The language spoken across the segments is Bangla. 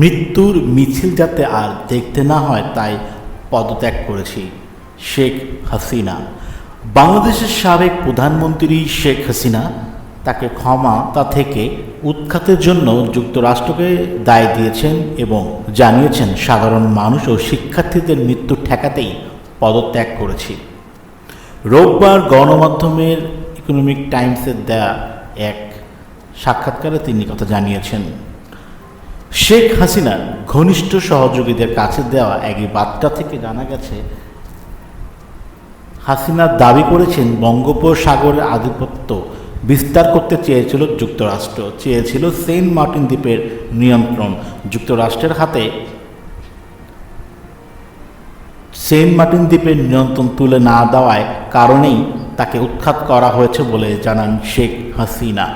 মৃত্যুর মিছিল যাতে আর দেখতে না হয়, তাই পদত্যাগ করেছি শেখ হাসিনা। বাংলাদেশের সাবেক প্রধানমন্ত্রী শেখ হাসিনা তাকে ক্ষমা তা থেকে উৎখাতের জন্য যুক্তরাষ্ট্রকে দায় দিয়েছেন এবং জানিয়েছেন, সাধারণ মানুষ ও শিক্ষার্থীদের মৃত্যু ঠেকাতেই পদত্যাগ করেছি। রোববার গণমাধ্যমের ইকোনমিক টাইমসের দেয়া এক সাক্ষাৎকারে তিনি কথা জানিয়েছেন। শেখ হাসিনার ঘনিষ্ঠ সহযোগীদের কাছে দেওয়া এক বার্তা থেকে জানা গেছে, হাসিনা দাবি করেছেন বঙ্গোপসাগরের আধিপত্য বিস্তার করতে চেয়েছিল যুক্তরাষ্ট্র, চেয়েছিল সেন্ট মার্টিন দ্বীপের নিয়ন্ত্রণ। যুক্তরাষ্ট্রের হাতে সেন্ট মার্টিন দ্বীপের নিয়ন্ত্রণ তুলে না দেওয়ায় কারণেই তাকে উৎখাত করা হয়েছে বলে জানান শেখ হাসিনা।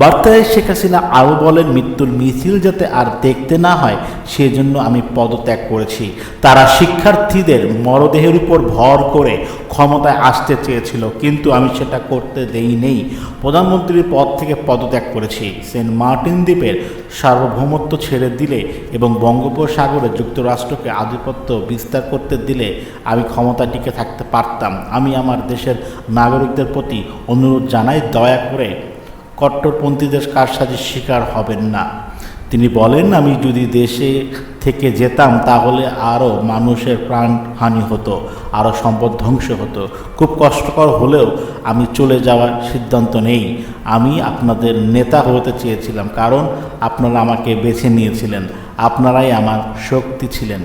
বার্তায় শেখ হাসিনা আরও বলেন, মৃত্যুর মিছিল যাতে আর দেখতে না হয়, সেজন্য আমি পদত্যাগ করেছি। তারা শিক্ষার্থীদের মরদেহের উপর ভর করে ক্ষমতায় আসতে চেয়েছিল, কিন্তু আমি সেটা করতে দেই নেই প্রধানমন্ত্রীর পদ থেকে পদত্যাগ করেছি। সেন্ট মার্টিন দ্বীপের সার্বভৌমত্ব ছেড়ে দিলে এবং বঙ্গোপসাগরে যুক্তরাষ্ট্রকে আধিপত্য বিস্তার করতে দিলে আমি ক্ষমতা টিকে থাকতে পারতাম। আমি আমার দেশের নাগরিকদের প্রতি অনুরোধ জানাই, দয়া করে কট্টরপন্থীদের কারসাজির শিকার হবেন না। তিনি বলেন, আমি যদি দেশে থেকে যেতাম, তাহলে আরও মানুষের প্রাণহানি হতো, আরও সম্পদ ধ্বংস হতো। খুব কষ্টকর হলেও আমি চলে যাওয়ার সিদ্ধান্ত নেই। আমি আপনাদের নেতা হতে চেয়েছিলাম, কারণ আপনারা আমাকে বেছে নিয়েছিলেন। আপনারাই আমার শক্তি ছিলেন।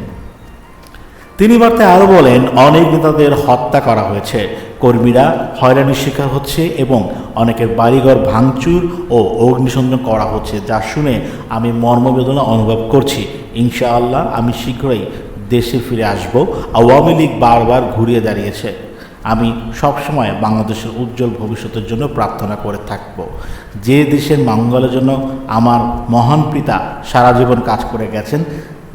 তিনি বার্তায় আরও বলেন, অনেক নেতাদের হত্যা করা হয়েছে। কর্মীরা হয়রানির শিকার হচ্ছে এবং অনেকের বাড়িঘর ভাঙচুর ও অগ্নিসংযোগ করা হচ্ছে। যা শুনে আমি মর্মবেদনা অনুভব করছি। ইনশাআল্লাহ আমি শীঘ্রই দেশে ফিরে আসব। আওয়ামী লীগ বারবার ঘুরিয়ে দাঁড়িয়েছে। আমি সবসময় বাংলাদেশের উজ্জ্বল ভবিষ্যতের জন্য প্রার্থনা করে থাকব। যে দেশের মঙ্গলের জন্য আমার মহান পিতা সারা জীবন কাজ করে গেছেন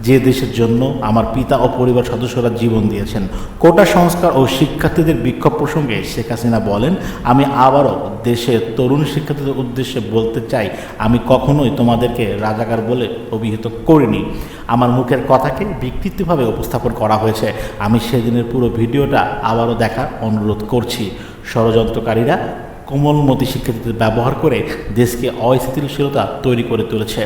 যে দেশের জন্য আমার পিতা ও পরিবার সদস্যরা জীবন দিয়েছেন। কোটা সংস্কার ও শিক্ষার্থীদের বিক্ষোভ প্রসঙ্গে শেখ হাসিনা বলেন, আমি আবারও দেশের তরুণ শিক্ষার্থীদের উদ্দেশ্যে বলতে চাই, আমি কখনোই তোমাদেরকে রাজাকার বলে অভিহিত করিনি। আমার মুখের কথাকে বিকৃতভাবে উপস্থাপন করা হয়েছে। আমি সেদিনের পুরো ভিডিওটা আবারও দেখার অনুরোধ করছি। ষড়যন্ত্রকারীরা কোমলমতি শিক্ষার্থীদের ব্যবহার করে দেশকে অস্থিতিশীলতা তৈরি করে তুলেছে।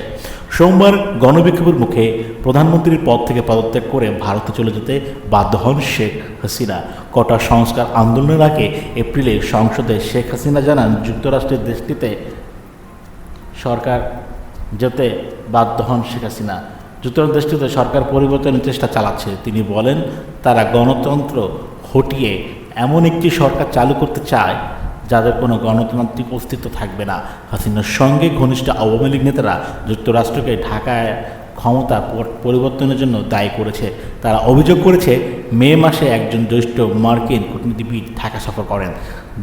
সোমবার গণবিক্ষোভের মুখে প্রধানমন্ত্রীর পদ থেকে পদত্যাগ করে ভারতে চলে যেতে বাধ্য হন শেখ হাসিনা। কটা সংস্কার আন্দোলনের আগে এপ্রিলে সংসদে শেখ হাসিনা জানান, যুক্তরাষ্ট্রের দেশটিতে সরকার যেতে বাধ্য হন শেখ হাসিনা। যুক্তরাষ্ট্র দেশটিতে সরকার পরিবর্তনের চেষ্টা চালাচ্ছে। তিনি বলেন, তারা গণতন্ত্র হটিয়ে এমন একটি সরকার চালু করতে চায় যাদের কোনো গণতান্ত্রিক অস্তিত্ব থাকবে না। হাসিনার সঙ্গে ঘনিষ্ঠ আওয়ামী লীগ নেতারা যুক্তরাষ্ট্রকে ঢাকায় ক্ষমতা পরিবর্তনের জন্য দায়ী করেছে। তারা অভিযোগ করেছে, মে মাসে একজন জ্যেষ্ঠ মার্কিন কূটনীতিবিদ ঢাকা সফর করেন,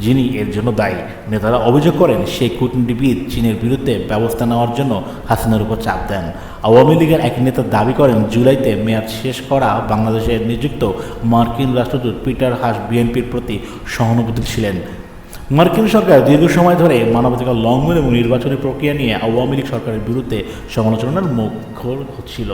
যিনি এর জন্য দায়ী। নেতারা অভিযোগ করেন, সেই কূটনীতিবিদ চীনের বিরুদ্ধে ব্যবস্থা নেওয়ার জন্য হাসিনার উপর চাপ দেন। আওয়ামী লীগের এক নেতা দাবি করেন, জুলাইতে মেয়াদ শেষ করা বাংলাদেশে নিযুক্ত মার্কিন রাষ্ট্রদূত পিটার হাস বিএনপির প্রতি সহানুভূতি ছিলেন। মার্কিন সরকার দীর্ঘ সময় ধরে মানবাধিকার লঙ্ঘন এবং নির্বাচনী প্রক্রিয়া নিয়ে আওয়ামী লীগ সরকারের বিরুদ্ধে সমালোচনার মুখ হচ্ছিল